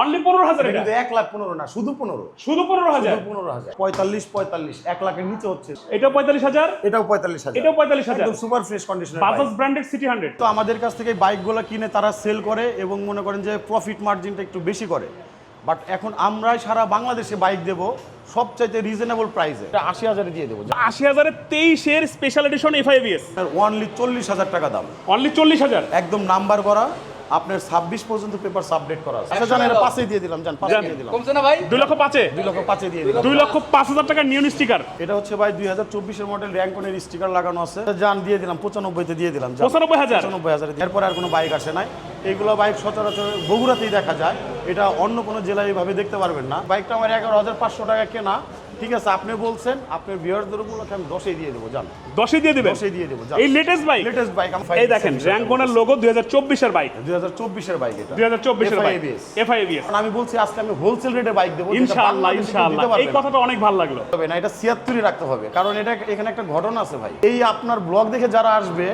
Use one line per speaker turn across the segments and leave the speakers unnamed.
Only পনেরো হাজার
কিন্তু এক লাখ পনেরো না শুধু পনেরো।
শুধু পনেরো হাজার?
পনেরো হাজার। পঁয়তাল্লিশ পঁয়তাল্লিশ এক লাখের নিচে হচ্ছে।
এটা পঁয়তাল্লিশ হাজার?
এটাও পঁয়তাল্লিশ হাজার।
এটাও পঁয়তাল্লিশ হাজার?
সুপার ফ্রেশ কন্ডিশনের
বাজাজ ব্র্যান্ডেড সিটি হান্ড্রেড
তো আমাদের কাছ থেকে বাইকগুলো কিনে তারা সেল করে এবং মনে করেন যে প্রফিট মার্জিনটা একটু বেশি করে। বাট এখন আমরাই সারা বাংলাদেশে বাইক দেব সবচাইতে রিজনেবল প্রাইসে এটা আশি হাজারে দিয়ে দেবো।
আশি হাজারের তেইশের স্পেশাল এডিশন এফআইবিএস
ওয়ানলি চল্লিশ হাজার টাকা দাম।
অনলি চল্লিশ হাজার?
একদম নাম্বার করা। আপনার ছাব্বিশ পর্যন্ত পেপার সাবমিট করা আছে। আচ্ছা জান এটা পাশে দিয়ে দিলাম জান
যান।
দিয়ে দিলাম।
কমছে না ভাই?
দুই লক্ষ পাঁচে?
দুই লক্ষ পাঁচে দিয়ে দিলাম।
দুই লক্ষ পাঁচ হাজার টাকার নিউ স্টিকার
এটা হচ্ছে ভাই দুই হাজার চব্বিশের মডেল র্যাঙ্কনের স্টিকার লাগানো আছে। জান দিয়ে দিলাম পঁচানব্বইতে দিয়ে দিলাম যান।
পঁচানব্বই হাজার?
পঁচানব্বই হাজার এরপরে আর কোনো বাইক আসে নাই। এইগুলো বাইক সচরাচর বগুড়াতেই দেখা যায়। এটা অন্য কোনো জেলায় এভাবে দেখতে পারবেন না। বাইকটা আমার এগারো হাজার পাঁচশো টাকা কেনা। ঠিক আছে আপনি বলছেন আপনার বিয়ারদের উপলক্ষে আমি দশে দিয়ে দেবো জান।
দশে দিয়ে দিবেন?
দশে দিয়ে দেবো
এই লেটেস্ট বাইক
লেটেস্ট বাইক আমি
এই দেখেন র্যাঙ্কনের লোগো দুই হাজার চব্বিশের বাইক
দুই হাজার চব্বিশের বাইক এটা।
দুই হাজার চব্বিশের এফআইবিএস
আমি বলছি আজকে আমি হোলসেল রেটে বাইক দেবো
ইনশাআল্লাহ ইনশাআল্লাহ। এই কথাটা অনেক ভালো লাগল।
তবে না এটা ছিয়াত্তরই রাখতে হবে কারণ এটা এখানে একটা ঘটনা আছে ভাই। এই আপনার ব্লগ দেখে যারা আসবে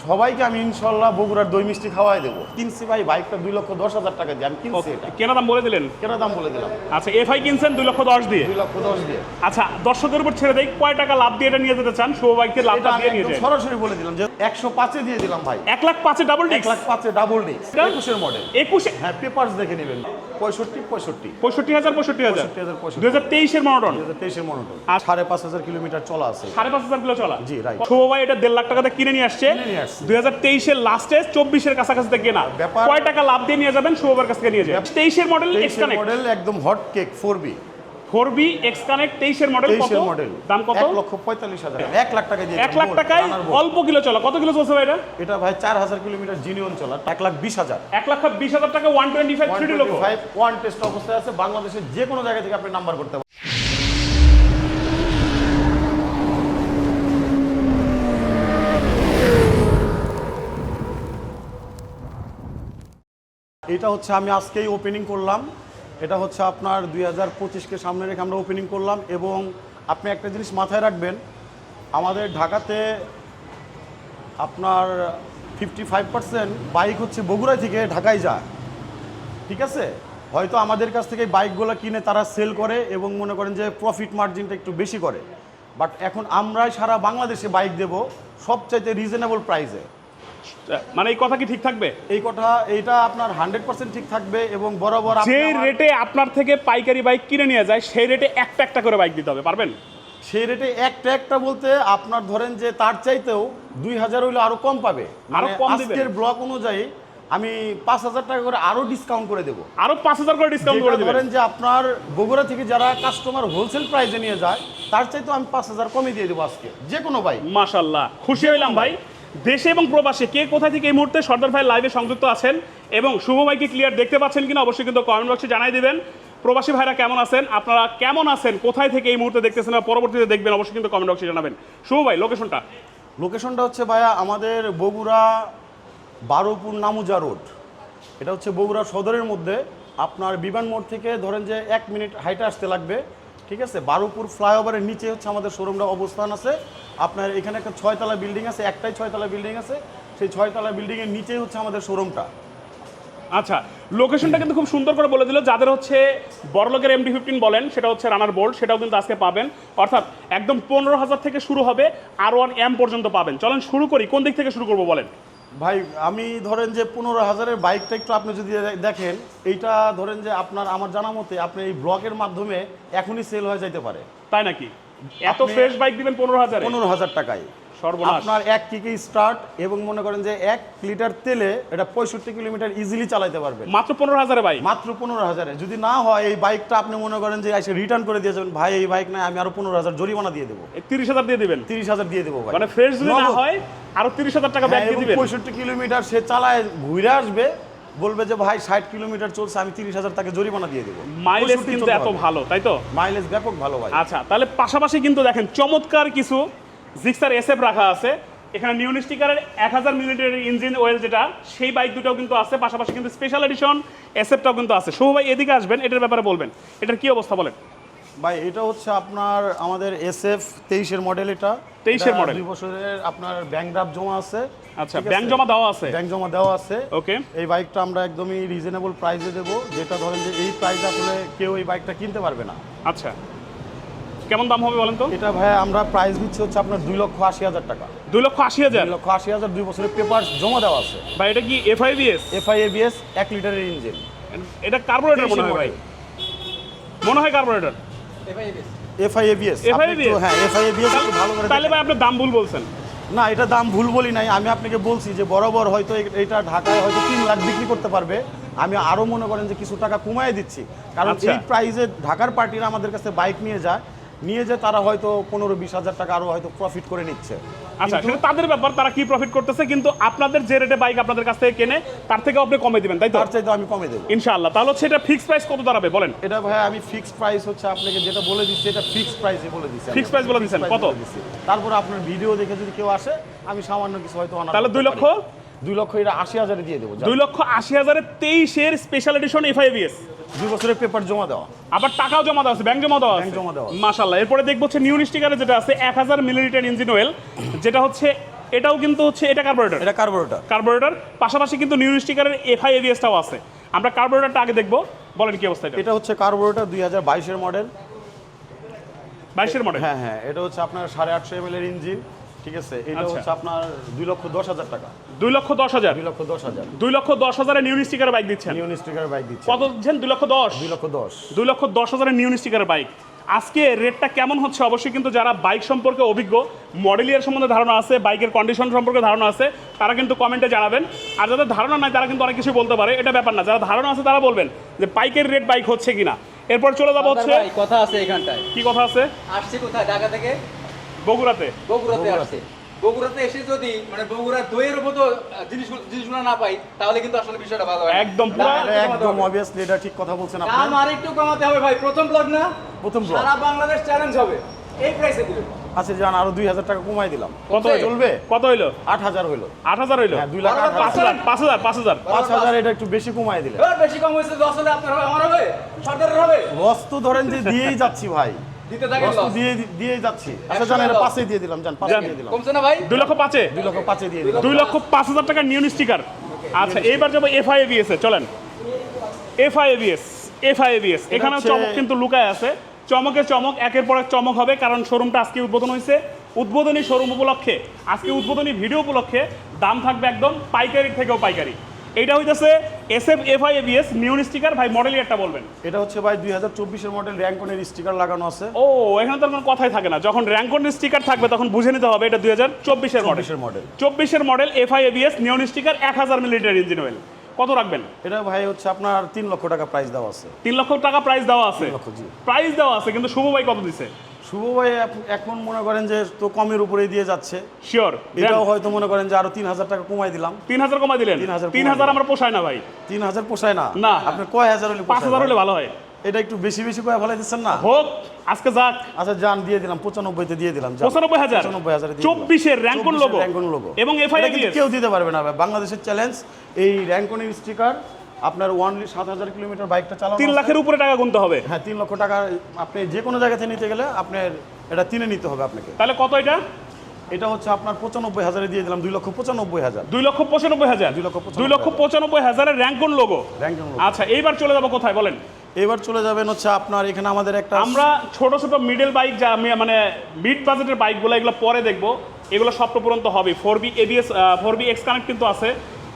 সবাইকে আমি ইনশাল্লাহ বগুড়ার দই মিষ্টি খাওয়াই দেবো। কিনছি ভাই বাইকটা দুই লক্ষ দশ হাজার টাকা দিয়ে আমি কিনছি এটা।
কেনা দাম বলে দিলেন?
কেন দাম বলে দিলাম।
আচ্ছা এফআই কিনছেন দুই লক্ষ দশ দিয়ে?
দুই লক্ষ দশ দিয়ে।
আচ্ছা দর্শকের উপর ছেড়ে দেই কয় টাকা লাভ দিয়ে এটা নিয়ে যেতে চান? শুভ বাইককে লাভটা দিয়ে নিয়ে যায়
সরাসরি বলে দিলাম যে একশো পাঁচে দিয়ে দিলাম ভাই।
এক লাখ পাঁচে ডাবল
এক
ডিস্ক
লাখ পাঁচে ডাবল ডিস্ক একুশের মডেল
একুশে?
হ্যাঁ পেপার্স দেখে নেবেন। পঁয়ষট্টি পঁয়ষট্টি।
পঁয়ষট্টি হাজার পঁয়ষট্টি হাজার? দুই হাজার তেইশের মনোটন?
দুই হাজার তেইশের মনোটন।
আর-
সাড়ে পাঁচ হাজার কিলোমিটার চলা আছে।
সাড়ে পাঁচ হাজার কিলো চলা?
জি, right.
শুভ ভাই এটা দেড় লাখ টাকাতে কিনে নিয়ে আসছে। দুই হাজার তেইশের লাস্টে চব্বিশের কাছাকাছি কেনা।
ব্যাপার-
কয় টাকা লাভ দিয়ে নিয়ে যাবেন? শুভবার কাছ থেকে নিয়ে যাবেন। তেইশের মডেল
মডেল একদম hot cake four B
four B X connect তেইশের মডেল কত?
মডেল
দাম কত?
এক লক্ষ পঁয়তাল্লিশ হাজার এক লাখ টাকা দিয়ে
এক লাখ টাকায় অল্প কিলো চলা। কত কিলো চলছে ভাই এটা?
এটা ভাই চার হাজার কিলোমিটার জিনিয়ন চলা। এক লাখ বিশ হাজার।
এক লাখ বিশ হাজার টাকা ওয়ান টোয়েন্টি ফাইভ থ্রি লোক
ফাইভ ওয়ান টেস্ট অবস্থায় আছে। বাংলাদেশের যে কোনো জায়গা থেকে আপনি নাম্বার করতে পারেন এটা হচ্ছে আমি আজকেই ওপেনিং করলাম। এটা হচ্ছে আপনার দুই হাজার পঁচিশকে সামনে রেখে আমরা ওপেনিং করলাম এবং আপনি একটা জিনিস মাথায় রাখবেন, আমাদের ঢাকাতে আপনার ফিফটি ফাইভ পার্সেন্ট বাইক হচ্ছে বগুড়া থেকে ঢাকায় যায়। ঠিক আছে? হয়তো আমাদের কাছ থেকে বাইকগুলো কিনে তারা সেল করে এবং মনে করেন যে প্রফিট মার্জিনটা একটু বেশি করে। বাট এখন আমরাই সারা বাংলাদেশে বাইক দেব সবচাইতে রিজনেবল প্রাইসে
মানে এই কথা কি ঠিক থাকবে?
এই কথা এইটা আপনার হান্ড্রেড পার্সেন্ট ঠিক থাকবে এবং বরাবর
যে রেটে আপনার থেকে পাইকারি বাইক কিনে নিয়ে যায় সেই রেটে একটা একটা করে বাইক দিতে হবে পারবেন?
সেই রেটে একটা একটা বলতে আপনার ধরেন যে তার চাইতেও দুই হাজার হইলে আরও কম পাবে।
আরও
মানে
কম?
আজকের ব্লক অনুযায়ী আমি পাঁচ হাজার টাকা করে আরও ডিসকাউন্ট করে দেবো।
আরও পাঁচ হাজার করে ডিসকাউন্ট করে
ধরেন যে আপনার বগুড়া থেকে যারা কাস্টমার হোলসেল প্রাইসে নিয়ে যায় তার চাইতে আমি পাঁচ হাজার কমে দিয়ে দেবো আজকে যে কোনো বাইক
মাশাল্লাহ খুশি হইলাম ভাই। দেশে এবং প্রবাসে কে কোথায় থেকে এই মুহূর্তে সর্দার ভাই লাইভে সংযুক্ত আছেন এবং শুভ ভাইকে ক্লিয়ার দেখতে পাচ্ছেন কিনা অবশ্যই কিন্তু কমেন্ট বক্সে জানাই দিবেন। প্রবাসী ভাইরা কেমন আছেন? আপনারা কেমন আছেন? কোথায় থেকে এই মুহূর্তে দেখতেছেন বা পরবর্তীতে দেখবেন অবশ্যই কিন্তু কমেন্ট বক্সে জানাবেন। শুভ ভাই লোকেশনটা
লোকেশনটা হচ্ছে ভাইয়া আমাদের বগুড়া বারোপুর নামুজা রোড। এটা হচ্ছে বগুড়া সদরের মধ্যে। আপনার বিমান মোড় থেকে ধরেন যে এক মিনিট হাইটে আসতে লাগবে। ঠিক আছে? বারোপুর ফ্লাইওভারের নিচে হচ্ছে আমাদের শোরুমটা অবস্থান আছে। আপনার এখানে একটা ছয়তলা বিল্ডিং আছে, একটাই ছয়তলা বিল্ডিং আছে। সেই ছয়তলা বিল্ডিংয়ের নিচেই হচ্ছে আমাদের শোরুমটা।
আচ্ছা লোকেশনটা কিন্তু খুব সুন্দর করে বলে দিল। যাদের হচ্ছে বড়লোকের এম এমডি ফিফটিন বলেন, সেটা হচ্ছে রানার বোল্ট সেটাও কিন্তু আজকে পাবেন। অর্থাৎ একদম পনেরো হাজার থেকে শুরু হবে আর ওয়ান এম পর্যন্ত পাবেন। চলেন শুরু করি। কোন দিক থেকে শুরু করব বলেন?
ভাই আমি ধরেন যে পনেরো হাজারের বাইকটা একটু আপনি যদি দেখেন এইটা ধরেন যে আপনার আমার জানা মতে আপনি এই ব্লগের মাধ্যমে এখনই সেল হয়ে যাইতে পারে।
তাই নাকি? এত ফ্রেশ বাইক দিবেন পনেরো হাজার?
পনেরো হাজার টাকায়।
সর্বনাশ।
আপনার এক কিকে স্টার্ট এবং মনে করেন যে এক লিটার তেলে এটা পঁয়ষট্টি কিলোমিটার ইজিলি চালাতে পারবেন।
মাত্র পনেরো হাজারে বাইক
মাত্র পনেরো হাজারে। যদি না হয় এই বাইকটা আপনি মনে করেন যে এসে রিটার্ন করে দিয়ে যাবেন ভাই এই বাইক নাই আমি আরও পনেরো হাজার জরিমানা দিয়ে দেবো।
তিরিশ হাজার দিয়ে দিবেন।
তিরিশ হাজার দিয়ে দেবো
মানে ফ্রেশ যদি না হয় আরও তিরিশ হাজার টাকা ব্যাগ দিয়ে
পঁয়ষট্টি কিলোমিটার সে চালায় ঘুরে আসবে বলবে যে ভাই ষাট কিলোমিটার চলছে আমি তিরিশ হাজার টাকা জরিমানা দিয়ে দেবো।
মাইলেজ কিন্তু এত ভালো তাই তো?
মাইলেজ ব্যাপক ভালো ভাই।
আচ্ছা তাহলে পাশাপাশি কিন্তু দেখেন চমৎকার কিছু জিক্সার এসএফ রাখা আছে। এখানে নিউন স্টিকারের এক হাজার মিলিটারি ইঞ্জিন ওয়েল যেটা সেই বাইক দুটাও কিন্তু আছে পাশাপাশি কিন্তু স্পেশাল এডিশন এসএফটাও কিন্তু আছে। শুভ ভাই এদিকে আসবেন এটার ব্যাপারে বলবেন। এটার কি অবস্থা বলেন?
ভাই এটা হচ্ছে আপনার আমাদের এস এফ তেইশের মডেল এটা।
23 এর
এটা দুই বছরের আপনার ব্যাংক জমা আছে।
আচ্ছা ব্যাংক জমা দেওয়া আছে?
ব্যাংক জমা দেওয়া আছে।
ওকে
এই বাইকটা আমরা একদমই রিজনেবল প্রাইসে দেবো। যেটা ধরেন যে এই প্রাইস আসলে কেউ এই বাইকটা কিনতে পারবে না।
আচ্ছা। কেমন দাম হবে বলেন তো?
এটা ভাই আমরা প্রাইস দিচ্ছি হচ্ছে আপনার দুই লক্ষ আশি হাজার টাকা।
দুই লক্ষ আশি হাজার?
দুই লক্ষ আশি হাজার দুই বছরের পেপার জমা দেওয়া আছে।
ভাই এটা কি এফআইবিএস
এফআই এবিএস এক লিটারের ইঞ্জিন।
এটা কার্বোরেটর মনে হয় ভাই। মনে হয় কার্বোরেটর
এফআই এবিএস
FIABS?
হ্যাঁ এফআই এবিএস একটু ভালো করে
তাহলে। ভাই আপনি দাম ভুল বলছেন।
না এটা দাম ভুল বলি নাই আমি আপনাকে বলছি যে বরাবর হয়তো এটা ঢাকায় হয়তো তিন লাখ বিক্রি করতে পারবে। আমি আরও মনে করেন যে কিছু টাকা কমায় দিচ্ছি। কারণ
আচ্ছা।
এই প্রাইসে ঢাকার পার্টিরা আমাদের কাছে বাইক নিয়ে যায় নিয়ে যে তারা হয়তো পনেরো বিশ হাজার টাকা আরও হয়তো প্রফিট করে নিচ্ছে।
আচ্ছা সেটা তাদের ব্যাপার তারা কি প্রফিট করতেছে? কিন্তু আপনাদের যে রেটে বাইক আপনাদের কাছ থেকে কেনে তার থেকে আপনি কমে দিবেন তাই তো?
তার চাইতে আমি কমে দেবো।
ইনশাআল্লাহ। তাহলে হচ্ছে এটা ফিক্স প্রাইস কত দাঁড়াবে বলেন?
এটা ভাই আমি ফিক্সড প্রাইস হচ্ছে আপনাকে যেটা বলে দিচ্ছি এটা ফিক্সড প্রাইসে বলে দিচ্ছি।
Fixed price বলে দিচ্ছেন, কত?
তারপর আপনার ভিডিও দেখে যদি কেউ আসে আমি সামান্য কিছু হয়তো
তাহলে দুই লক্ষ?
দুই লক্ষ এটা আশি হাজারে দিয়ে দেবো
দুই লক্ষ আশি হাজারের তেইশের স্পেশাল এডিশন এফআইবিএস
দুই বছরের পেপার জমা দেওয়া।
আবার টাকাও জমা দেওয়া আছে ব্যাংক জমা দেওয়া আছে।
জমা দেওয়া।
মাশাল্লাহ এরপরে দেখব হচ্ছে নিউ স্টিকারে যেটা আছে এক হাজার মিলিলিটার ইঞ্জিন অয়েল যেটা হচ্ছে এটাও কিন্তু হচ্ছে এটা কার্বোরেটর
এটা কার্বোরেটর
কার্বোরেটর পাশাপাশি কিন্তু নিউ স্টিকারের এফআই এভিএসটাও আছে। আমরা কার্বোরেটরটা আগে দেখব বলেন কি অবস্থা এটা?
এটা হচ্ছে কার্বোরেটর দুই হাজার বাইশের মডেল
বাইশের মডেল
হ্যাঁ হ্যাঁ এটা হচ্ছে আপনার সাড়ে আটশো এম এর ইঞ্জিন ঠিক আছে? এটা
আচ্ছা।
হচ্ছে আপনার দুই লক্ষ দশ হাজার টাকা।
দুই লক্ষ দশ হাজার?
দুই লক্ষ দশ হাজার।
দুই লক্ষ দশ হাজারের নিউ স্টিকারের বাইক দিচ্ছেন।
নিউন স্টিকার বাইক দিচ্ছে
কত দিচ্ছেন? দুই লক্ষ দশ?
দুই লক্ষ দশ।
দুই লক্ষ দশ হাজারের নিউ স্টিকারের বাইক আজকে রেটটা কেমন হচ্ছে? অবশ্যই কিন্তু যারা বাইক সম্পর্কে অভিজ্ঞ মডেল ইয়ার সম্বন্ধে ধারণা আছে বাইকের কন্ডিশন সম্পর্কে ধারণা আছে তারা কিন্তু কমেন্টে জানাবেন। আর যাদের ধারণা নাই তারা কিন্তু অনেক কিছু বলতে পারে। এটা ব্যাপার না। যারা ধারণা আছে তারা বলবেন যে বাইকের রেট বাইক হচ্ছে কিনা। এরপর চলে যাব হচ্ছে
কথা আছে এখানটায়।
কি কথা আছে?
আসছে কোথায়? ঢাকা থেকে?
বগুড়াতে?
বগুড়াতে আসছে বগুড়াতে এসে যদি মানে বগুড়ার দইয়ের মতো জিনিসগুলো জিনিসগুলো না পাই তাহলে কিন্তু আসলে বিষয়টা ভালো হয়
একদম
একদম। অবভিয়াসলি এটা ঠিক কথা বলছেন আপনি।
দাম আর একটু কমাতে হবে ভাই প্রথম ব্লগ না?
প্রথম vlog।
সারা বাংলাদেশ চ্যালেঞ্জ হবে। এই প্রাইসে দিবে
আচ্ছা যান আরও দুই হাজার টাকা কমাই দিলাম।
কত?
চলবে?
কত হইল?
আট হাজার হইল।
আট হাজার হইল?
হ্যাঁ দুই লাখ
পাঁচ
হাজার।
হাজার পাঁচ হাজার পাঁচ হাজার।
পাঁচ হাজার এটা একটু বেশি কমাই দিলে
বেশি কম হয়েছে দশ হলে আপনার হবে আমার হবে সরকারের হবে।
লস তো ধরেন যে দিয়েই যাচ্ছি ভাই।
দিতে থাকেন loss।
দিয়ে যাচ্ছি। আচ্ছা জান এটা। পাঁচে দিয়ে দিলাম জান পাঁচে। দিয়ে দিলাম।
কমছে না ভাই?
দুই লক্ষ পাঁচে।
দুই লক্ষ পাঁচে দিয়ে দিলাম।
দুই লক্ষ পাঁচ হাজার টাকার নিউ স্টিকার আচ্ছা এইবার যাব এ চলেন। এফআই এবিএস এফআই এবিএস এখানেও
হচ্ছে-
চমক কিন্তু লুকায় আছে। চমকে চমক একের পর এক চমক হবে কারণ শোরুমটা আজকে উদ্বোধন হয়েছে। উদ্বোধনী শোরুম উপলক্ষে আজকে উদ্বোধনী ভিডিও উপলক্ষে দাম থাকবে একদম পাইকারি থেকেও পাইকারি। এইটা হইতেছে S F FI ABS new sticker ভাই মডেল একটা বলবেন।
এটা হচ্ছে ভাই দুই হাজার চব্বিশের মডেল র্যাঙ্কনের স্টিকার লাগানো আছে।
ও এখানে তো কোনো কথাই থাকে না। যখন র্যাঙ্কনের স্টিকার থাকবে তখন বুঝে নিতে হবে এটা দুই হাজার চব্বিশের মডেল
মডেল
চব্বিশের model FI ABS new sticker এক হাজার মিলিলিটার ইঞ্জিন অয়েল কত রাখবেন?
এটা ভাই হচ্ছে আপনার তিন লক্ষ টাকা প্রাইস দেওয়া আছে।
তিন লক্ষ টাকা প্রাইস দেওয়া আছে। প্রাইস দেওয়া আছে কিন্তু শুভ ভাই কত দিছে?
শুভ ভাই এখন মনে করেন যে তো কমের উপরেই দিয়ে যাচ্ছে।
শিওর
এটাও হয়তো মনে করেন যে আরও তিন হাজার টাকা কমাই দিলাম।
তিন হাজার কমাই দিলেন?
3000
তিন হাজার আমার পোষায় না ভাই।
তিন হাজার পোষায় না।
না।
আপনি কয় হাজার হলে
পাঁচ হাজার হলে ভালো হয়।
এটা একটু বেশি বেশি কয়ে ফেলাই দিচ্ছেন না?
হোক আজকে যাক।
আচ্ছা যান দিয়ে দিলাম। পঁচানব্বইতে দিয়ে দিলাম।
পঁচানব্বই হাজার।
পঁচানব্বই হাজারে।
চব্বিশের র্যাঙ্কন লোগো
র্যাঙ্কন লোগো
এবং এফআই
এটা কেউ দিতে পারবে না ভাই। বাংলাদেশের চ্যালেঞ্জ এই র্যাঙ্কনের স্টিকার আপনার ওয়ানলি সাত হাজার কিলোমিটার বাইকটা চালানো
তিন লাখের উপরে টাকা গুনতে হবে।
হ্যাঁ তিন লক্ষ টাকা আপনি যে কোনো জায়গা থেকে নিতে গেলে আপনার এটা তিনে নিতে হবে আপনাকে।
তাহলে কত এটা?
এটা হচ্ছে আপনার পঁচানব্বই হাজারে দিয়ে দিলাম দুই লক্ষ পঁচানব্বই হাজার।
দুই লক্ষ পঁচানব্বই হাজার?
দুই লক্ষ
দুই লক্ষ পঁচানব্বই হাজারের র্যাঙ্কন লোগো
র্যাঙ্কন লোগো।
আচ্ছা এইবার চলে যাব কোথায় বলেন?
এবার চলে যাবেন হচ্ছে আপনার এখানে আমাদের একটা
আমরা ছোট ছোট মিডল বাইক যা আমি মানে মিড বাজেটের বাইকগুলো এগুলো পরে দেখব। এগুলো স্বপ্নপূরন্ত হবে four B ABS four B X connect কিন্তু আছে।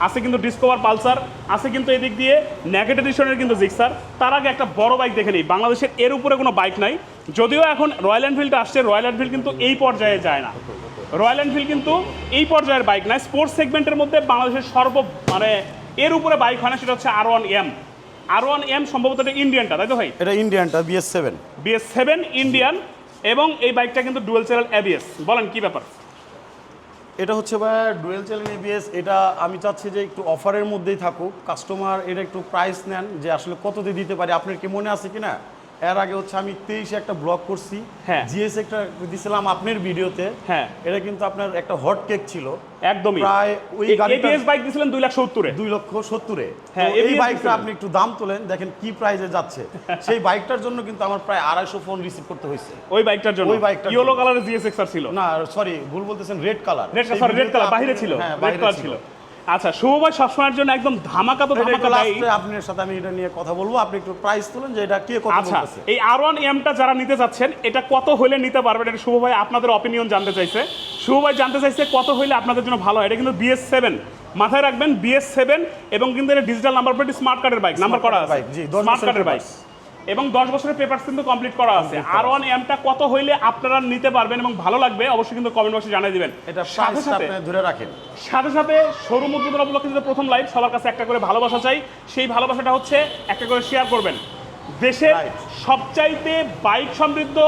আছে কিন্তু ডিসকভার পালসার আছে কিন্তু এদিক দিয়ে নেগেট এডিশনের কিন্তু জিক্সার তার আগে একটা বড় বাইক দেখে নিই। বাংলাদেশের এর উপরে কোনো বাইক নাই। যদিও এখন রয়্যাল এনফিল্ড আসছে রয়্যাল এনফিল্ড কিন্তু এই পর্যায়ে যায় না। রয়্যাল এনফিল্ড কিন্তু এই পর্যায়ের বাইক নয় স্পোর্টস সেগমেন্টের মধ্যে বাংলাদেশের সর্ব মানে এর উপরে বাইক হয় না সেটা হচ্ছে R one M R one M সম্ভবত এটা ইন্ডিয়ানটা তাই তো ভাই?
এটা ইন্ডিয়ানটা BS seven
BS seven Indian এবং এই বাইকটা কিন্তু ডুয়েল চ্যানেল এবিএস বলেন কি ব্যাপার?
এটা হচ্ছে ভাই ডুয়েল চ্যানেল এবিএস এটা আমি চাচ্ছি যে একটু অফারের মধ্যেই থাকুক। কাস্টমার এটা একটু প্রাইস নেন যে আসলে কত দিয়ে দিতে পারি। আপনার কি মনে আছে কিনা? এর আগে হচ্ছে আমি তেইশে একটা ব্লগ করছি।
হ্যাঁ।
জিএস একটা দিছিলাম আপনার ভিডিওতে।
হ্যাঁ।
এটা কিন্তু আপনার একটা হট কেক ছিল।
একদমই।
প্রায় ওই গাড়িটা
এবিএস বাইক দিছিলেন দুই লাখ সত্তরে।
দুই লক্ষ সত্তরে।
হ্যাঁ,
এই বাইকটা আপনি একটু দাম তোলেন দেখেন কি প্রাইজে যাচ্ছে। সেই বাইকটার জন্য কিন্তু আমার প্রায় আড়াইশো ফোন রিসিভ করতে হয়েছে।
ওই বাইকটার জন্য?
ওই বাইকটার
ইয়েলো। কালারের জিএসএক্সআর ছিল?
না সরি ভুল বলতেছেন red colour
red sorry red colour বাইরে ছিল।
হ্যাঁ বাইরে ছিল।
আচ্ছা শুভ ভাই সবসময়ের জন্য একদম ধামাকা তো ধামাকা
লাস্টে আপনার সাথে আমি এটা নিয়ে কথা বলব। আপনি একটু প্রাইস তুলেন যে এটা কে কত
আচ্ছা এই আর ওয়ান এমটা যারা নিতে চাচ্ছেন এটা কত হইলে নিতে পারবেন? এটা শুভ ভাই আপনাদের অপিনিয়ন জানতে চাইছে। শুভ ভাই জানতে চাইছে কত হইলে আপনাদের জন্য ভালো হয়। এটা কিন্তু বিএস সেভেন মাথায় রাখবেন বিএস সেভেন এবং কিন্তু এটা ডিজিটাল নাম্বার প্লেট স্মার্ট কার্ডের বাইক নাম্বার করা আছে।
জি, 10
স্মার্ট কার্ডের বাইক এবং দশ বছরের পেপার কিন্তু কমপ্লিট করা আছে। আর ওয়ান এমটা কত হইলে আপনারা নিতে পারবেন এবং ভালো লাগবে অবশ্যই কিন্তু কমেন্ট বক্সে জানিয়ে দিবেন।
এটা
সাথে সাথে
ধরে রাখেন।
সাথে সাথে শোরুম উদ্বোধন উপলক্ষে প্রথম লাইভ সবার কাছে একটা করে ভালোবাসা চাই। সেই ভালোবাসাটা হচ্ছে একটা করে শেয়ার করবেন। দেশের সবচাইতে বাইক সমৃদ্ধ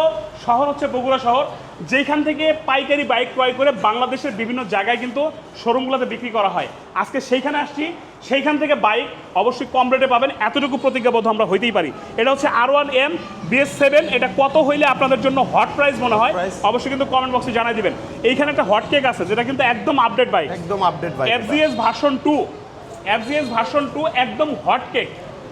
শহর হচ্ছে বগুড়া শহর যেখান থেকে পাইকারি বাইক ক্রয় করে বাংলাদেশের বিভিন্ন জায়গায় কিন্তু শোরুমগুলোতে বিক্রি করা হয়। আজকে সেইখানে আসছি সেইখান থেকে বাইক অবশ্যই কম রেটে পাবেন এতটুকু প্রতিজ্ঞাবদ্ধ আমরা হইতেই পারি। এটা হচ্ছে R one M BS seven এটা কত হইলে আপনাদের জন্য হট প্রাইস মনে হয় অবশ্যই কিন্তু কমেন্ট বক্সে জানাই দিবেন। এইখানে একটা হট কেক আছে যেটা কিন্তু একদম আপডেট বাইক
একদম আপডেট ভাই
FGS version two FGS version two একদম হট কেক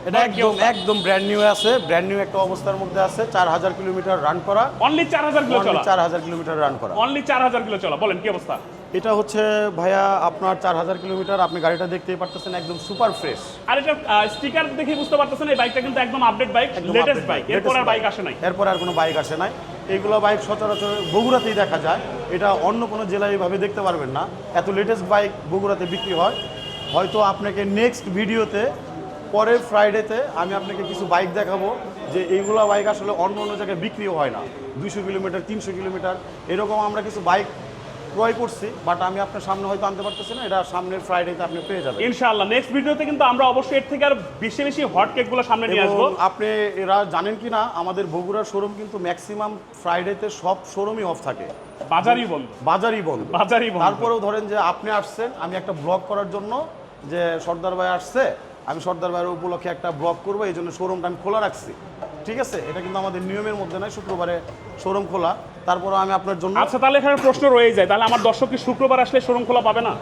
এটা একদম একদম ব্র্যান্ড নিউ আছে ব্র্যান্ড নিউ একটা অবস্থার মধ্যে আছে চার হাজার কিলোমিটার রান করা।
অনলি চার হাজার কিলো চলা?
চার হাজার কিলোমিটার রান করা।
অনলি চার হাজার কিলো চলা বলেন কি অবস্থা?
এটা হচ্ছে ভাইয়া আপনার চার হাজার কিলোমিটার আপনি গাড়িটা দেখতেই পারতেছেন একদম সুপার ফ্রেশ
আর এটা স্টিকার দেখে বুঝতে পারতেছেন এই বাইকটা কিন্তু একদম আপডেট বাইক লেটেস্ট বাইক এরপর আর বাইক আসে নাই।
এরপর আর কোনো বাইক আসে নাই। এইগুলো বাইক সচরাচর বগুড়াতেই দেখা যায়। এটা অন্য কোনো জেলায় এইভাবে দেখতে পারবেন না। এত লেটেস্ট বাইক বগুড়াতে বিক্রি হয়। হয়তো আপনাকে নেক্সট ভিডিওতে পরের ফ্রাইডেতে আমি আপনাকে কিছু বাইক দেখাবো যে এইগুলো বাইক আসলে অন্য অন্য জায়গায় বিক্রিও হয় না। দুশো কিলোমিটার তিনশো কিলোমিটার এরকম আমরা কিছু বাইক ক্রয় করছি বাট আমি আপনার সামনে হয়তো আনতে পারতেছি না এটা সামনের ফ্রাইডেতে আপনি পেয়ে যাবেন।
ইনশাআল্লাহ নেক্সট ভিডিওতে কিন্তু আমরা অবশ্যই এর থেকে আর বেশি বেশি হট কেকগুলো সামনে নিয়ে আসব।
আপনি এরা জানেন কি না আমাদের বগুড়ার শোরুম কিন্তু ম্যাক্সিমাম ফ্রাইডেতে সব শোরুমই অফ থাকে।
বাজারই বন্ধ।
বাজারই বন্ধ।
বাজারই বন্ধ।
তারপরেও ধরেন যে আপনি আসছেন আমি একটা ব্লগ করার জন্য যে সর্দার ভাই আসছে আমি সর্দার ভাইয়ের উপলক্ষে একটা ব্লগ করব এই জন্য শোরুমটা আমি খোলা রাখছি। ঠিক আছে? এটা কিন্তু আমাদের নিয়মের মধ্যে নয় শুক্রবারে শোরুম খোলা। তারপর আমি আপনার জন্য
আচ্ছা তাহলে এখানে প্রশ্ন রয়ে যায়। তাহলে আমার দর্শক কি শুক্রবার আসলে শোরুম খোলা পাবে না?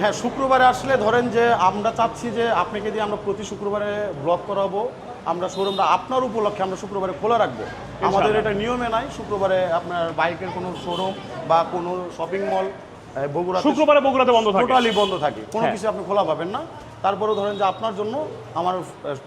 হ্যাঁ শুক্রবারে আসলে ধরেন যে আমরা চাচ্ছি যে আপনাকে দিয়ে আমরা প্রতি শুক্রবারে ব্লগ করাবো। আমরা শোরুমটা আপনার উপলক্ষে আমরা শুক্রবারে খোলা রাখব। আমাদের এটা নিয়মে নাই শুক্রবারে আপনার বাইকের কোনো শোরুম বা কোনো শপিং মল বগুড়া
শুক্রবারে বগুড়াতে বন্ধ থাকে।
টোটালি বন্ধ থাকে। কোনো
হ্যাঁ।
কিছু আপনি খোলা পাবেন না। তারপরেও ধরেন যে আপনার জন্য আমার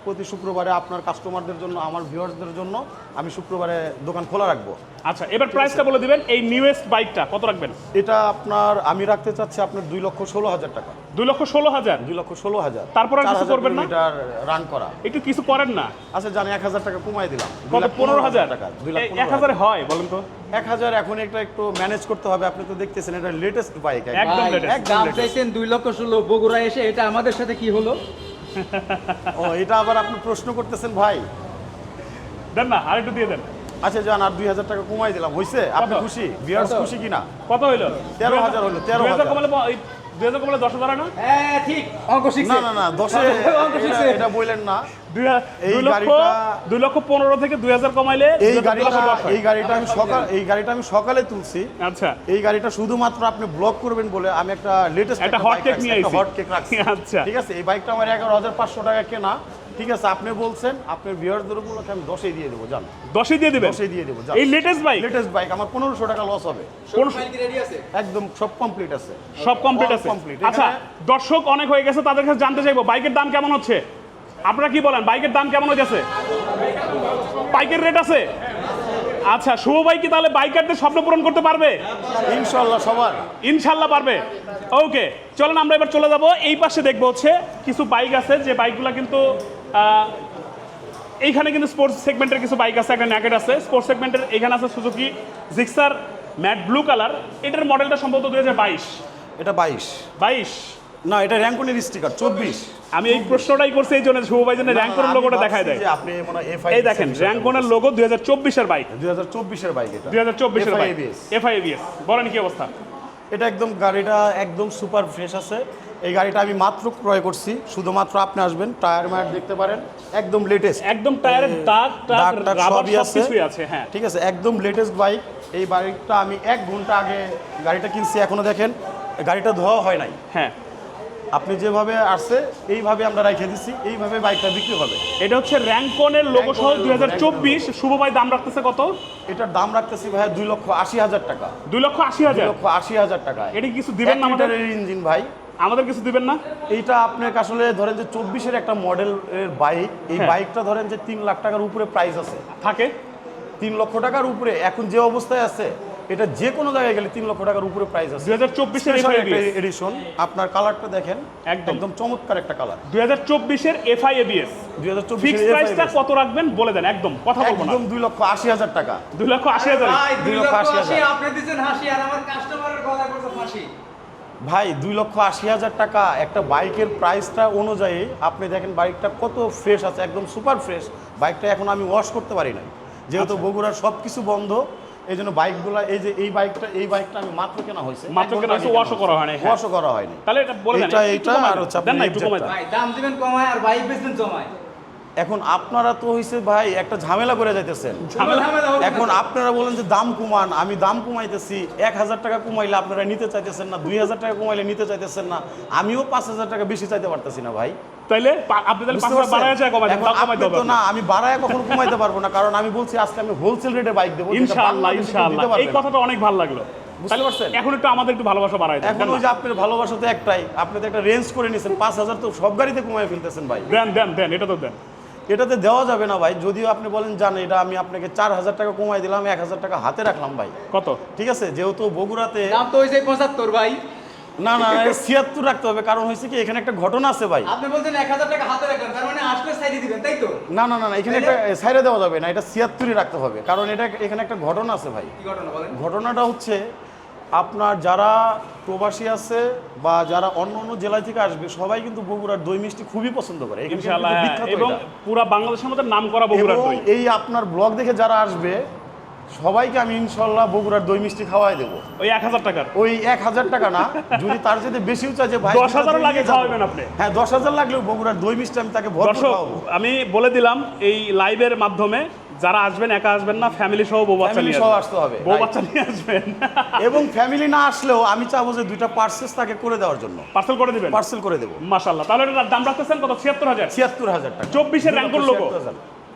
প্রতি শুক্রবারে আপনার কাস্টমারদের জন্য আমার ভিউয়ার্সদের জন্য আমি শুক্রবারে দোকান খোলা রাখব।
আচ্ছা এবার প্রাইসটা বলে দিবেন এই নিউয়েস্ট বাইকটা কত রাখবেন?
এটা আপনার আমি রাখতে চাচ্ছি আপনার দুই লক্ষ ষোলো হাজার টাকা।
দুই লক্ষ ষোলো হাজার।
দুই লক্ষ ষোলো হাজার।
তারপর আর কিছু করবেন না?
কিলোমিটার রান করা।
একটু কিছু করেন না।
আচ্ছা জানি এক হাজার টাকা কমাই দিলাম।
কত? পনেরো হাজার
টাকা। দুই লাখ
এই এক হাজারে। হয় বলেন তো।
এক হাজার এখন এটা একটু ম্যানেজ করতে হবে। আপনি তো দেখতেছেন এটা লেটেস্ট বাইক
একদম।
চাইছেন দুই লক্ষ ষোলো বগুড়া এসে এটা আমাদের সাথে কি হলো?
ও এটা আবার আপনি প্রশ্ন করতেছেন ভাই।
দেন না আর একটু দিয়ে দেন।
আচ্ছা যান আর দুই হাজার টাকা কমাই দিলাম। হয়েছে আপনি? খুশি? বিয়ার্স খুশি কিনা?
কত হইল?
13,000 হইল, 13,000
দুই হাজার কমালে দুই হাজার কমালে দশ না?
হ্যাঁ ঠিক। অঙ্ক শিখছে।
না না দশে
অঙ্ক শিখছে।
এটা বললেন না। এই
লক্ষ
গাড়িটা-
দুই লক্ষ পনেরো থেকে দুই হাজার কমাইলে
এই গাড়িটা এই গাড়িটা আমি সকাল এই গাড়িটা আমি সকালে তুলছি।
আচ্ছা।
এই গাড়িটা শুধুমাত্র আপনি ব্লক করবেন বলে আমি একটা লেটেস্ট
একটা হট কেক নিয়ে আইছি।
হট কেক রাখছি।
আচ্ছা।
ঠিক আছে? এই বাইকটা আমার এগারো হাজার পাঁচশো টাকা কেনা। ঠিক আছে আপনি বলছেন আপনার ভিউয়ারদের উপলক্ষে আমি দশে দিয়ে দেবো জান।
দশই দিয়ে দিবেন?
দশে দিয়ে দেবো
এই লেটেস্ট বাইক
লেটেস্ট বাইক আমার পনেরোশো টাকা লস হবে।
শোরুম ফাইল কি রেডি আছে?
একদম সব কমপ্লিট আছে।
সব কমপ্লিট আছে?
complete।
আচ্ছা দর্শক অনেক হয়ে গেছে তাদের কাছে জানতে চাইব বাইকের দাম কেমন হচ্ছে? আপনারা কি বলেন বাইকের দাম কেমন হয়েছে বাইকের রেট আছে? আচ্ছা শুভ ভাই কি তাহলে বাইকারদের স্বপ্ন পূরণ করতে পারবে?
ইনশাল্লাহ সবার।
ইনশাল্লাহ পারবে। ওকে চলেন আমরা এবার চলে যাব। এই পাশে দেখব হচ্ছে কিছু বাইক আছে যে বাইকগুলো কিন্তু এইখানে কিন্তু স্পোর্টস সেগমেন্টের কিছু বাইক আছে একটা ন্যাকেট আছে। স্পোর্টস সেগমেন্টের এখানে আছে Suzuki Gixxer matte blue colour এটার মডেলটা সম্ভবত দু হাজার বাইশ।
এটা বাইশ।
বাইশ?
না এটা র্যাঙ্কনের স্টিকার চব্বিশ।
আমি এই প্রশ্নটাই করছি এই জন্য শুভ ভাই জন্য র্যাঙ্কনের লোগোটা দেখায় দেয়।
আপনি মনে
এই দেখেন র্যাঙ্কনের লোগো দুই হাজার চব্বিশের বাইক
দুই হাজার চব্বিশের বাইক এটা।
দুই হাজার চব্বিশের বাইক
FIABS
এফআইএবিএস বলেন কি অবস্থা?
এটা একদম গাড়িটা একদম সুপার ফ্রেশ আছে। এই গাড়িটা আমি মাত্র ক্রয় করছি শুধুমাত্র আপনি আসবেন টায়ার মায়ার দেখতে পারেন একদম লেটেস্ট
একদম টায়ারের দাগ
দাগ
রাবার
সবই
সব
আছে।
আছে হ্যাঁ।
ঠিক আছে একদম লেটেস্ট বাইক এই বাইকটা আমি এক ঘণ্টা আগে গাড়িটা কিনছি এখনও দেখেন গাড়িটা ধোয়া হয় নাই।
হ্যাঁ।
আপনি যেভাবে আসছে এইভাবে আমরা রেখে দিচ্ছি এইভাবে বাইকটা বিক্রি হবে।
এটা হচ্ছে র্যাঙ্কনের লোগো সহ দুই হাজার চব্বিশ শুভ ভাই দাম রাখতেছে কত?
এটার দাম রাখতেছি ভাই দুই লক্ষ আশি হাজার টাকা।
দুই লক্ষ আশি হাজার?
লক্ষ আশি হাজার টাকা।
এটা কিছু দিবেন না আমাদের?
ইঞ্জিন ভাই।
আমাদের কিছু দিবেন না?
এইটা আপনাকে আসলে ধরেন যে চব্বিশের একটা মডেল এর বাইক এই
হ্যাঁ।
বাইকটা ধরেন যে তিন লাখ টাকার উপরে প্রাইস আছে।
থাকে।
তিন লক্ষ টাকার উপরে এখন যে অবস্থায় আছে এটা যে কোনো জায়গায় গেলে তিন লক্ষ টাকার উপরে প্রাইস আছে।
দুই হাজার চব্বিশের
এডিশন আপনার কালারটা দেখেন
একদম।
চমৎকার একটা কালার
দুই হাজার চব্বিশের এফআই এবিএস
দুই হাজার
ফিক্স প্রাইসটা কত রাখবেন বলে দেন একদম কথা বলব না।
একদম দুই লক্ষ আশি হাজার টাকা।
দুই লক্ষ আশি হাজার।
দুই লক্ষ
আশি
আশি
হাজার।
আপনি দিচ্ছেন হাসি আর আমার কাস্টমারের গলা করছে ফাঁসি।
ভাই দুই লক্ষ আশি হাজার টাকা একটা বাইকের প্রাইসটা অনুযায়ী আপনি দেখেন বাইকটা কত ফ্রেশ আছে একদম সুপার ফ্রেশ বাইকটা এখন আমি ওয়াশ করতে পারি না যেহেতু
আচ্ছা।
বগুড়ার সব কিছু বন্ধ এই জন্য বাইকগুলো এই যে এই বাইকটা এই বাইকটা আমি মাত্র কেনা হয়েছে
মাত্র কেনা হয়েছে, wash ও করা হয়নি, হ্যাঁ।
ওয়াশও করা হয়নি
তাহলে এটা বলে
এটা এটা আর। হচ্ছে
দেন না একটু কমায়
ভাই দাম দিবেন কমায় আর বাইক বেচবেন জমায়
এখন আপনারা তো হয়েছে ভাই একটা ঝামেলা করে যাইতেছেন। এখন আপনারা বলেন যে দাম কমান আমি দাম কমাইতেছি এক হাজার টাকা কমাইলে আপনারা নিতে চাইতেছেন না দুই হাজার টাকা কমাইলে নিতে চাইতেছেন না আমিও পাঁচ হাজার টাকা বেশি চাইতে পারতেছি না ভাই।
তাইলে আপনি তাহলে
তো না আমি বাড়ায় কখনো কমাইতে পারব না কারণ আমি বলছি আজকে আমি হোলসেল রেটে বাইক দেবো
ইনশাআল্লাহ ইনশাআল্লাহ। এই কথাটা অনেক ভালো লাগল।
বুঝতে
তাহলে
পারছেন?
এখন একটু আমাদের একটু ভালোবাসা বাড়ায়
এখন ওই যে আপনার ভালোবাসা তো একটাই আপনি তো একটা রেঞ্জ করে নিয়েছেন পাঁচ হাজার তো সব গাড়িতে কমাই ফেলতেছেন ভাই।
দেন দেন দেন এটা তো দেন।
এটাতে দেওয়া যাবে না ভাই। যদিও আপনি বলেন জান এটা আমি আপনাকে চার হাজার টাকা কমাই দিলাম এক হাজার টাকা হাতে রাখলাম ভাই।
কত?
ঠিক আছে যেহেতু বগুড়াতে
দাম তো হয়েছে পঁচাত্তর ভাই।
না না ছিয়াত্তর রাখতে হবে। কারণ হয়েছে কি এখানে একটা ঘটনা আছে ভাই।
আপনি বলছেন এক হাজার টাকা হাতে রাখবেন তার মানে আসলে সাইডে দিবেন তাই তো?
না না না না, এখানে একটা সাইডে দেওয়া যাবে না এটা ছিয়াত্তরই রাখতে হবে। কারণ এটা এখানে একটা ঘটনা আছে ভাই।
ঘটনা বলেন?
ঘটনাটা হচ্ছে আপনার যারা প্রবাসী আছে বা যারা অন্য অন্য জেলা থেকে আসবে সবাই কিন্তু বগুড়ার দই মিষ্টি খুবই পছন্দ করে
হ্যাঁ। এবং। পুরা বাংলাদেশের মধ্যে নাম করা বগুড়ার দই
এই আপনার ব্লগ দেখে যারা আসবে সবাইকে আমি ইনশাল্লাহ বগুড়ার দই মিষ্টি খাওয়াই দেবো
ওই এক হাজার টাকার
ওই এক হাজার টাকা না যদি তার যদি বেশিও চাই যে ভাই
10,000 লাগে
নিয়ে
খাওয়াবেন আপনি।
হ্যাঁ দশ হাজার লাগলেও বগুড়ার দই মিষ্টি আমি তাকে খাওয়াবো
আমি বলে দিলাম এই লাইভের মাধ্যমে যারা আসবেন একা আসবেন না ফ্যামিলি সহ বউ বাচ্চা নিয়ে
সহ আসতে হবে,
বউ. বাচ্চা নিয়ে আসবেন।
এবং ফ্যামিলি না আসলেও আমি চাবো যে দুইটা পার্সেস তাকে করে দেওয়ার জন্য।
পার্সেল করে দিবেন?
পার্সেল করে দেবো।
মাশাল্লাহ তাহলে এটার দাম রাখতেছেন কত? ছিয়াত্তর হাজার।
ছিয়াত্তর হাজার টাকা।
চব্বিশের র্যাঙ্কর লোগো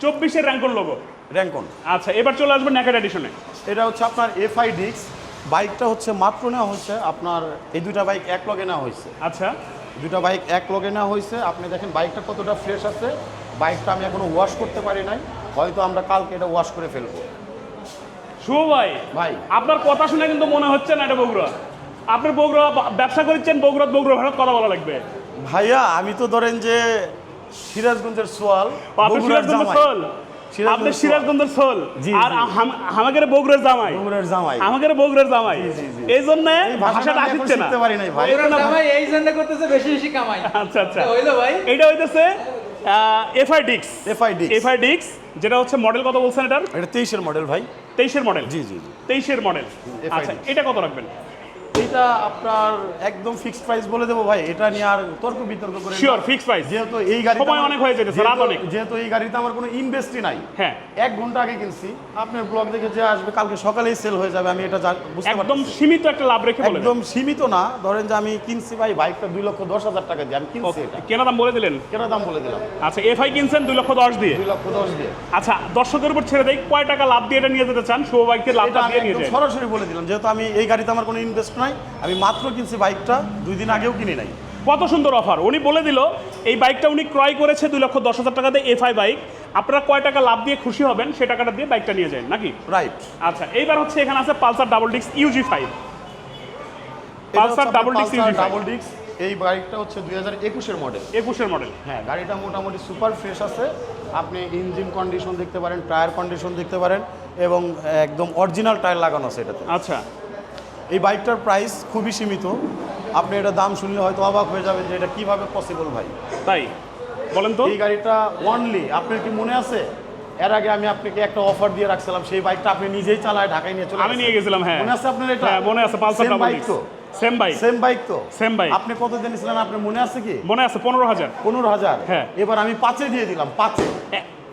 চব্বিশের র্যাঙ্কর লোগো
র্যাঙ্কন
আচ্ছা এবার চলে আসবেন নেকেড এডিশনে
এটা হচ্ছে আপনার এফআই ডিক্স বাইকটা হচ্ছে মাত্র নেওয়া হয়েছে। আপনার এই দুইটা বাইক এক লগে নেওয়া হয়েছে।
আচ্ছা।
দুইটা বাইক এক লগে নেওয়া হয়েছে। আপনি দেখেন বাইকটা কতটা ফ্রেশ আছে। বাইকটা আমি এখনও ওয়াশ করতে পারি নাই। হয়তো আমরা কালকে এটা ওয়াশ করে ফেলব।
শুভ ভাই
ভাই।
আপনার কথা শুনে কিন্তু মনে হচ্ছে না এটা বগুড়া। আপনার বগুড়া ব্যবসা করছেন বগুড়া বগুড়া ভাড়া কথা বলা লাগবে।
ভাইয়া আমি তো ধরেন যে সিরাজগঞ্জের সোয়াল বগুড়ার জামাই।
সোল
সিরাজগঞ্জের
আপনি সিরাজগঞ্জের সোল আর আমাদের বগুড়ার জামাই।
বগুড়ার জামাই।
আমাদের বগুড়ার জামাই। এই জন্য
ভাষাটা
আসছে না।
পারি নাই ভাই।
জামাই। এই জন্য করতেছে বেশি বেশি কামাই।
আচ্ছা আচ্ছা।
হইল ভাই?
এটা হইতেছে এফআই ডিক্স
এফআই ডিক্স
এফআই ডিক্স যেটা হচ্ছে মডেল কত বলছেন এটার?
এটা তেইশের মডেল ভাই।
তেইশের মডেল
জি জি জি।
তেইশের মডেল আচ্ছা এটা কত রাখবেন?
এটা আপনার একদম ফিক্সড প্রাইস বলে দেবো ভাই এটা নিয়ে আর তর্ক বিতর্ক করে
শিওর ফিক্স প্রাইস
যেহেতু এই গাড়ি
সময় অনেক হয়ে যেতেছে, রাত অনেক।
যেহেতু এই গাড়িতে আমার কোনো ইনভেস্টই নাই।
হ্যাঁ।
এক ঘণ্টা আগে কিনছি। আপনার ব্লগ দেখে যে আসবে কালকে সকালেই সেল হয়ে যাবে আমি এটা বুঝতে
একদম সীমিত একটা লাভ রেখে বলে
একদম সীমিত না। ধরেন যে আমি কিনছি ভাই বাইকটা দুই লক্ষ দশ হাজার টাকা দিয়ে আমি কিনছি এটা।
কেনা দাম বলে দিলেন?
কেন দাম বলে দিলাম।
আচ্ছা এফআই কিনছেন দুই লক্ষ দশ দিয়ে?
দুই লক্ষ দশ দিয়ে।
আচ্ছা দর্শকের উপর ছেড়ে দেই কয় টাকা লাভ দিয়ে এটা নিয়ে যেতে চান? শুভ বাইককে লাভটা দিয়ে নিয়ে
সরাসরি বলে দিলাম যেহেতু আমি এই গাড়িতে আমার কোনো ইনভেস্ট নাই আমি মাত্র কিনছি বাইকটা দুই দিন আগেও কিনি নাই।
কত সুন্দর অফার। উনি বলে দিল এই বাইকটা উনি ক্রয় করেছে দুই লক্ষ দশ হাজার টাকাতে এফআই বাইক। আপনারা কয় টাকা লাভ দিয়ে খুশি হবেন সে টাকাটা দিয়ে বাইকটা নিয়ে যান নাকি?
রাইট
আচ্ছা এইবার হচ্ছে এখানে আছে পালসার ডাবল ডিক্স ইউজি ফাইভ পালসার ডাবল ডিক্স ইউজি
ডাবল ডিক্স এই বাইকটা হচ্ছে দুই হাজার একুশের মডেল
একুশের মডেল
হ্যাঁ গাড়িটা মোটামুটি সুপার ফ্রেশ আছে। আপনি ইঞ্জিন কন্ডিশন দেখতে পারেন টায়ার কন্ডিশন দেখতে পারেন এবং একদম অরিজিনাল টায়ার লাগানো আছে এটাতে।
আচ্ছা
এই বাইকটার প্রাইস খুবই সীমিত। আপনি এটা দাম শুনলে হয়তো অবাক হয়ে যাবেন যে এটা কীভাবে পসিবল ভাই।
তাই? বলেন তো।
এই গাড়িটা ওয়ানলি আপনার কি মনে আছে? এর আগে আমি আপনাকে একটা অফার দিয়ে রাখছিলাম সেই বাইকটা আপনি নিজেই চালায় ঢাকায় নিয়ে চলে
আমি নিয়ে গেছিলাম হ্যাঁ।
মনে আছে আপনার এটা?
হ্যাঁ মনে আছে পালসার
bike তো?
সেম বাইক
সেম বাইক তো?
সেম বাইক
আপনি কত দিয়েছিলেন আপনার মনে আছে কি?
মনে আছে পনেরো হাজার।
পনেরো হাজার।
হ্যাঁ।
এবার আমি পাঁচে দিয়ে দিলাম পাঁচে।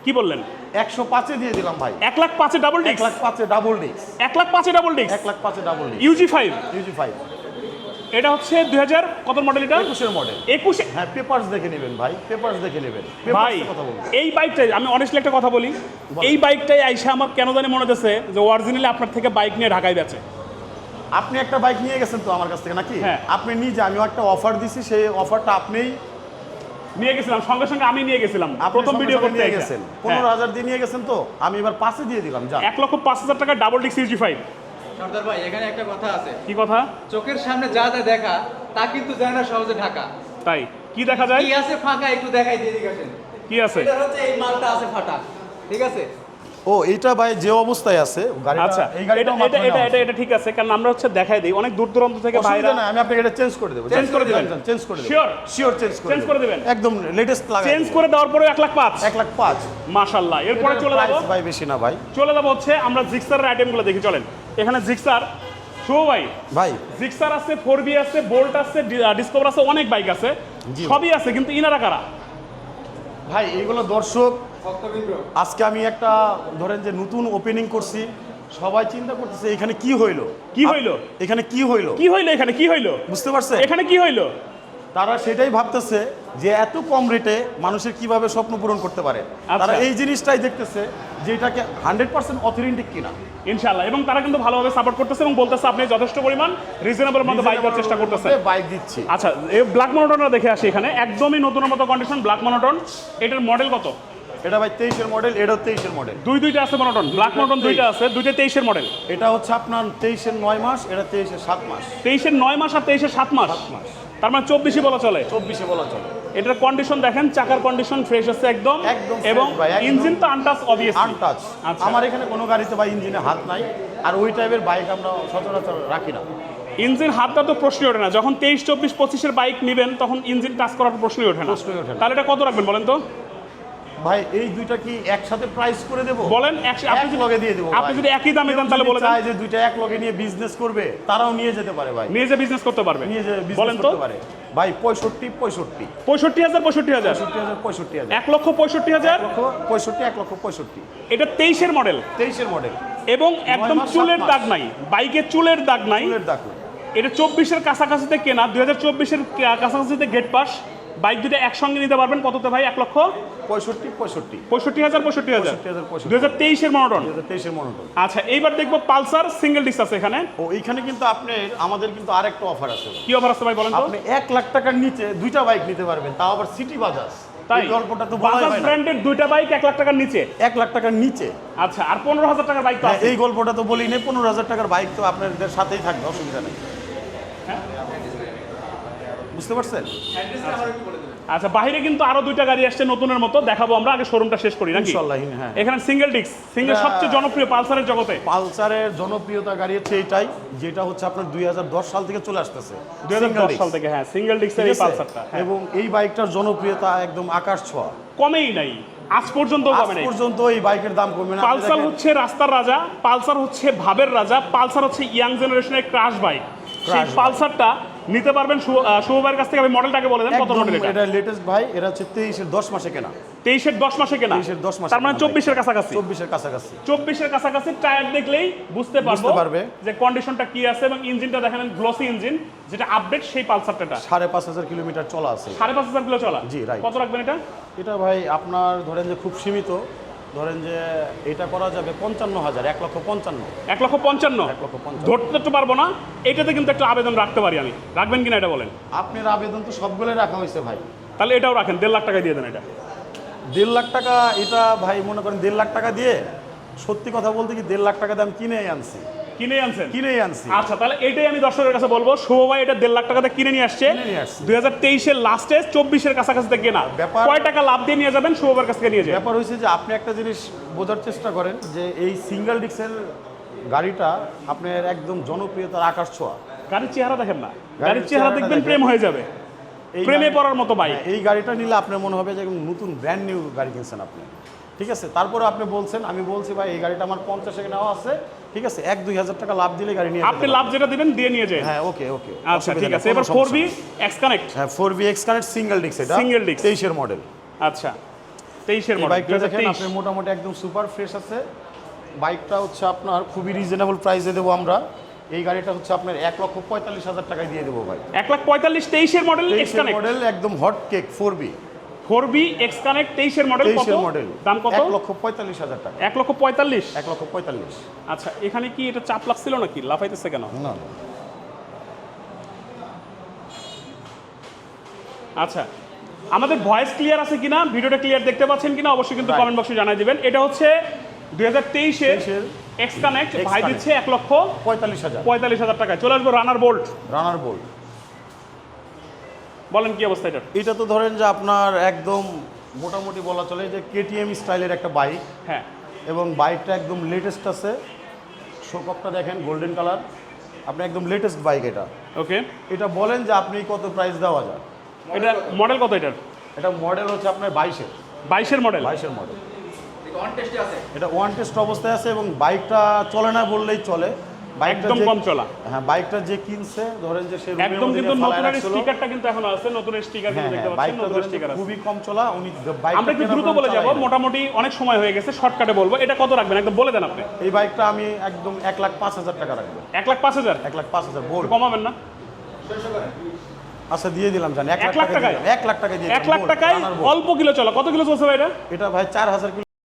কি বললেন?
একশো পাঁচে দিয়ে দিলাম ভাই।
এক লাখ পাঁচে ডাবল
এক লাখ পাঁচে ডাবল ডিস্ক
এক লাখ পাঁচে ডাবল ডিস্ক
এক লাখ পাঁচে double disc
UG five
UG five
এটা হচ্ছে দুই হাজার কত মডেল এটা?
একুশের মডেল
একুশে
হ্যাঁ পেপারস দেখে নেবেন ভাই পেপারস দেখে নেবেন।
ভাই এই বাইকটাই আমি অনেস্টলি একটা কথা বলি। এই বাইকটাই আইসা আমার কেন জানি মনে হচ্ছে যে অরিজিনালি আপনার থেকে বাইক নিয়ে ঢাকায় বেচে।
আপনি একটা বাইক নিয়ে গেছেন তো আমার কাছ থেকে নাকি?
হ্যাঁ।
আপনি নিজে আমি একটা অফার দিছি সেই অফারটা আপনিই
নিয়ে গেছিলাম সঙ্গে সঙ্গে আমি নিয়ে গেছিলাম।
আপনি
প্রথম ভিডিও করতে
নিয়ে গেছেন।
হ্যাঁ।
পনেরো হাজার দিয়ে নিয়ে গেছেন তো আমি এবার পাঁচে দিয়ে দিলাম যা
এক লক্ষ পাঁচ হাজার টাকা ডাবল ডিক্স ইউজি ফাইভ
সর্দার ভাই এখানে একটা কথা আছে।
কি কথা?
চোখের সামনে যা যা দেখা তা কিন্তু যায় না সহজে ঢাকা।
তাই? কি দেখা যায়?
কি আছে ফাঁকা একটু দেখাই দিয়ে দিকে গেছেন
কি আছে?
এটা হচ্ছে এই মালটা আছে ফাটা ঠিক আছে?
ও এইটা ভাই যে অবস্থায় আছে
আচ্ছা
এই
এটা এটা এটা এটা এটা ঠিক আছে কারণ আমরা হচ্ছে দেখাই দিই। অনেক দূর দূরান্ত থেকে ভাইরা
না আমি আপনাকে এটা চেঞ্জ করে দেবো।
Change করে দিবেন?
চেঞ্জ করে দেবো
Sure?
শিওর চেঞ্জ করে
Change করে দিবেন?
একদম লেটেস্ট লাগা
চেঞ্জ করে দেওয়ার পরে এক লাখ পাঁচ।
এক লাখ পাঁচ।
মাশাল্লাহ এরপরে চলে যাব।
ভাই বেশি না ভাই।
চলে যাব হচ্ছে আমরা জিক্সারের আইটেমগুলো দেখি চলেন। এখানে জিক্সার শুভ ভাই।
ভাই।
জিক্সার আছে ফোর বি আছে বোল্ট আছে ডিসকভার আছে অনেক বাইক আছে। সবই আছে কিন্তু ইনারা কারা?
ভাই এইগুলো দর্শক আজকে আমি একটা ধরেন যে নতুন ওপেনিং করছি সবাই চিন্তা করতেছে এখানে কি হইল?
কি হইল?
এখানে কি হইল?
কি হইল এখানে? কি হইল?
বুঝতে পারছে
এখানে কি হইল?
তারা সেটাই ভাবতেছে যে এত কম রেটে মানুষের কীভাবে স্বপ্ন পূরণ করতে পারে।
আচ্ছা।
তারা এই জিনিসটাই দেখতেছে যে এটাকে হান্ড্রেড পার্সেন্ট অথেন্টিক কিনা।
ইনশাল্লাহ এবং তারা কিন্তু ভালোভাবে সাপোর্ট করতেছে এবং বলতেছে আপনি যথেষ্ট পরিমাণ রিজনেবল মতো বাইক দেওয়ার চেষ্টা করতেছে
বাইক দিচ্ছি।
আচ্ছা এই ব্ল্যাক মনোটনটা দেখে আসি এখানে। একদমই নতুনের মতো কন্ডিশন ব্ল্যাক মনোটন এটার মডেল কত?
এটা ভাই তেইশের মডেল এটা তেইশের মডেল
দুই দুইটা আছে মনোটন ব্ল্যাক মনোটন দুইটা আছে দুইটা তেইশের মডেল
এটা হচ্ছে আপনার তেইশের নয় মাস এটা তেইশের সাত মাস।
তেইশের নয় মাস আর তেইশের সাত মাস।
মাস।
তার মানে চব্বিশে বলা চলে।
চব্বিশে বলা চলে।
এটার কন্ডিশন দেখেন চাকার কন্ডিশন ফ্রেশ আছে একদম।
একদম
এবং ইঞ্জিন তো আনটাচ অবভিয়াসলি
আনটাচ। আমার এখানে কোনো গাড়িতে বা ইঞ্জিনে হাত নাই। আর ওই টাইপের বাইক আমরা সচরাচর রাখি না।
ইঞ্জিন হাতটা তো প্রশ্নই ওঠে না। যখন তেইশ চব্বিশ পঁচিশের বাইক নেবেন তখন ইঞ্জিন টাচ করার প্রশ্নই ওঠে না।
প্রশ্নই ওঠে না।
তাহলে এটা কত রাখবেন বলেন তো?
ভাই এই দুইটা কি একসাথে প্রাইস করে দেবো?
বলেন আপনি যদি-
লগে দিয়ে দেবো
আপনি যদি একই দামে দেন তাহলে বলে দেন
যে দুইটা এক লগে নিয়ে বিজনেস করবে তারাও নিয়ে যেতে পারে ভাই।
নিয়ে যে বিজনেস করতে পারবে।
নিয়ে যে
বলেন
বিজনেস
তো।
করতে পারে। ভাই পঁয়ষট্টি পঁয়ষট্টি।
পঁয়ষট্টি হাজার পঁয়ষট্টি হাজার।
পঁয়ষট্টি হাজার পঁয়ষট্টি হাজার।
এক লক্ষ পঁয়ষট্টি হাজার।
পঁয়ষট্টি এক লক্ষ পঁয়ষট্টি।
এটা তেইশের মডেল
তেইশের মডেল
এবং একদম চুলের দাগ নাই। বাইকের চুলের দাগ নাই।
ফুলের দাকু
এটা চব্বিশের কাছাকাছিতে কেনা দুই হাজার চব্বিশের কাছাকাছিতে গেট পাস বাইক দুটো একসঙ্গে নিতে পারবেন কততে ভাই? এক লক্ষ?
পঁয়ষট্টি পঁয়ষট্টি।
পঁয়ষট্টি হাজার পঁয়ষট্টি হাজার।
পঁয়ষট্টি হাজার
তেইশের মনোটন।
দু হাজার তেইশের মনোটন।
আচ্ছা এইবার দেখব পালসার সিঙ্গেল ডিস্ক আছে এখানে।
ও এইখানে কিন্তু আপনি আমাদের কিন্তু আরেকটা অফার আছে।
কি অফার আছে ভাই বলেন তো?
আপনি এক লাখ টাকার নিচে দুইটা বাইক নিতে পারবেন তাও আবার সিটি বাজাজ
তাই?
এই গল্পটা তো
বাজাজ ব্র্যান্ডের দুইটা বাইক এক লাখ টাকার নিচে?
এক লাখ টাকার নিচে।
আচ্ছা আর পনেরো হাজার টাকার বাইক তো
হ্যাঁ, এই গল্পটা তো বলি নেই পনেরো হাজার টাকার বাইক তো আপনাদের সাথেই থাকবে অসুবিধা নেই।
হ্যাঁ?
বুঝতে পারছেন?
অ্যাড্রেসটা আমার একটু বলে দেবেন।
আচ্ছা বাইরে কিন্তু আরও দুইটা গাড়ি আসছে নতুনের মতো দেখাবো আমরা আগে শোরুমটা শেষ করি নাকি?
ইনশাল্লাহ হ্যাঁ
এখানে সিঙ্গেল ডিস্ক সিঙ্গেল সবচেয়ে জনপ্রিয় পালসারের জগতে।
পালসারের জনপ্রিয়তা গাড়ি হচ্ছে এইটাই যেটা হচ্ছে আপনার দুই সাল থেকে চলে আসতেছে।
দুই দশ
disc,
সাল থেকে হ্যাঁ সিঙ্গেল ডিস্কের
ঠিক
এই পালসারটা হ্যাঁ।
এবং এই বাইকটার জনপ্রিয়তা একদম আকাশ ছোঁয়া।
কমেই নাই আজ পর্যন্ত
আজ
কমে নাই।
পর্যন্ত এই বাইকের দাম কমে না
পালসার হচ্ছে রাস্তার রাজা পালসার হচ্ছে ভাবের রাজা পালসার হচ্ছে ইয়াং জেনারেশনের ক্রাশ বাইক সেই পালসারটা নিতে পারবেন শুভ- ভাইয়ের কাছ থেকে আমি মডেলটাকে বলে দেন কত মডেল এটা
এটা লেটেস্ট ভাই এটা হচ্ছে তেইশের দশ মাসে কেনা।
তেইশের দশ মাসে কেনা?
তেইশের দশ মাসে
তার মানে চব্বিশের। কাছাকাছি?
চব্বিশের কাছাকাছি।
চব্বিশের কাছাকাছি টায়ার দেখলেই বুঝতে পারব
পারবে।
যে কন্ডিশনটা কি আছে এবং ইঞ্জিনটা দেখেন গ্লসি ইঞ্জিন যেটা আপডেট সেই পালসারটা
সাড়ে পাঁচ হাজার কিলোমিটার চলা আছে।
সাড়ে পাঁচ হাজার কিলো চলা?
জি, right.
কত রাখবেন এটা?
এটা ভাই আপনার ধরেন যে খুব সীমিত ধরেন যে এটা করা যাবে পঞ্চান্ন হাজার এক লক্ষ পঞ্চান্ন।
এক লক্ষ পঞ্চান্ন?
এক লক্ষ পঞ্চান্ন।
ধরতে তো পারব না এটাতে কিন্তু একটা আবেদন রাখতে পারি আমি। রাখবেন কিনা এটা বলেন?
আপনার আবেদন তো সবগুলোই রাখা হয়েছে ভাই।
তাহলে এটাও রাখেন দেড় লাখ টাকা দিয়ে দেন এটা।
দেড় লাখ টাকা এটা ভাই মনে করেন দেড় লাখ টাকা দিয়ে সত্যি কথা বলতে কি দেড় লাখ টাকা দাম কিনে আনছি।
কিনে আনছেন?
কিনেই আনছি।
আচ্ছা তাহলে এটাই আমি দর্শকের কাছে বলব। শুভ ভাই এটা দেড় লাখ টাকাতে কিনে নিয়ে আসছে।
কিনে।
দুই হাজার তেইশের লাস্টে চব্বিশের কাছাকাছি থেকে কেনা
ব্যাপার-
কয় টাকা লাভ দিয়ে নিয়ে যাবেন? শুভ ভাইয়ের কাছ থেকে নিয়ে যাবেন
ব্যাপার হয়েছে যে আপনি একটা জিনিস বোঝার চেষ্টা করেন যে এই সিঙ্গেল ডিক্সের গাড়িটা আপনার একদম জনপ্রিয়তার আকাশ ছোঁয়া।
গাড়ির চেহারা দেখেন না। গাড়ির চেহারা দেখবেন প্রেম হয়ে যাবে। প্রেমে পড়ার মতো বাইক
হ্যাঁ, এই গাড়িটা নিলে আপনার মনে হবে যে নতুন ব্র্যান্ড নিউ গাড়ি কিনছেন আপনি। ঠিক আছে? তারপরে আপনি বলছেন আমি বলছি ভাই এই গাড়িটা আমার পঞ্চাশে নেওয়া আছে। ঠিক আছে? এক দুই হাজার টাকা লাভ দিলে গাড়ি নিয়ে
আপনি লাভ যেটা দিবেন দিয়ে নিয়ে যায়।
হ্যাঁ ওকে ওকে
আচ্ছা ঠিক আছে। এবার ফোর বি এক্স কানেক্ট
হ্যাঁ four B X connect single disc এটা।
Single disc।
তেইশের মডেল
আচ্ছা তেইশের মডেল
বাইকটা দেখেন আপনি মোটামুটি একদম সুপার ফ্রেশ আছে। বাইকটা হচ্ছে আপনার খুবই রিজনেবল প্রাইসে দেবো আমরা। এই গাড়িটা হচ্ছে আপনার এক লক্ষ পঁয়তাল্লিশ হাজার টাকায় দিয়ে দেবো ভাই।
এক লাখ পঁয়তাল্লিশ তেইশের মডেল
মডেল একদম hot cake four B
four B X connect তেইশের মডেল কত?
মডেল
দাম কত?
এক লক্ষ পঁয়তাল্লিশ হাজার টাকা।
এক লক্ষ পঁয়তাল্লিশ?
এক লক্ষ পঁয়তাল্লিশ।
আচ্ছা এখানে কি এটা চাপ লাগছিল নাকি? লাফাইতেছে কেন?
না
আচ্ছা আমাদের ভয়েস ক্লিয়ার আছে কিনা? ভিডিওটা ক্লিয়ার দেখতে পাচ্ছেন কিনা? অবশ্যই কিন্তু কমেন্ট বক্সে জানাই দিবেন। এটা হচ্ছে দুই হাজার তেইশের এক্স কানেক্ট ভাই দিচ্ছে এক লক্ষ
পঁয়তাল্লিশ হাজার।
পঁয়তাল্লিশ হাজার টাকায়। চলে আসব রানার বোল্ট
রানার বোল্ট
বলেন কি অবস্থা এটা
এটা তো ধরেন যে আপনার একদম মোটামুটি বলা চলে যে কেটিএম স্টাইলের একটা বাইক
হ্যাঁ।
এবং বাইকটা একদম লেটেস্ট আছে। শোকপটা দেখেন গোল্ডেন কালার আপনি একদম লেটেস্ট বাইক এটা।
ওকে।
এটা বলেন যে আপনি কত প্রাইস দেওয়া যায়।
এটা মডেল কত এটার?
এটা মডেল হচ্ছে আপনার বাইশের।
বাইশের মডেল
বাইশের মডেল এটা ওয়ান টেস্ট অবস্থায় আছে এবং বাইকটা চলে না বললেই চলে।
একদম কম চলা।
হ্যাঁ বাইকটা যে কিনছে ধরেন যে সে
একদম কিন্তু
রাখছিল।
স্টিকারটা কিন্তু এখন আছে নতুনের স্টিকার
হ্যাঁ
কিন্তু দেখতে
হ্যাঁ
পাচ্ছেন
যে
স্টিকার আছে।
খুবই কম চলা উনি বাইকটা
আমরা
কেনার
দ্রুত বলে যাব মোটামুটি অনেক সময় হয়ে গেছে শর্টকাটে বলব। এটা কত রাখবেন? একদম বলে দেন আপনি।
এই বাইকটা আমি একদম এক লাখ পাঁচ হাজার টাকা রাখব।
এক লাখ পাঁচ হাজার?
এক লাখ পাঁচ হাজার বোর্ড
কমাবেন না?
আচ্ছা দিয়ে দিলাম জানি এক
এক
লাখ
লাখ
টাকা
টাকায়?
এক লাখ টাকায় দিয়ে
এক লাখ টাকায় অল্প কিলো চলা কত কিলো চলছে ভাই এটা?
এটা ভাই চার হাজার কিলো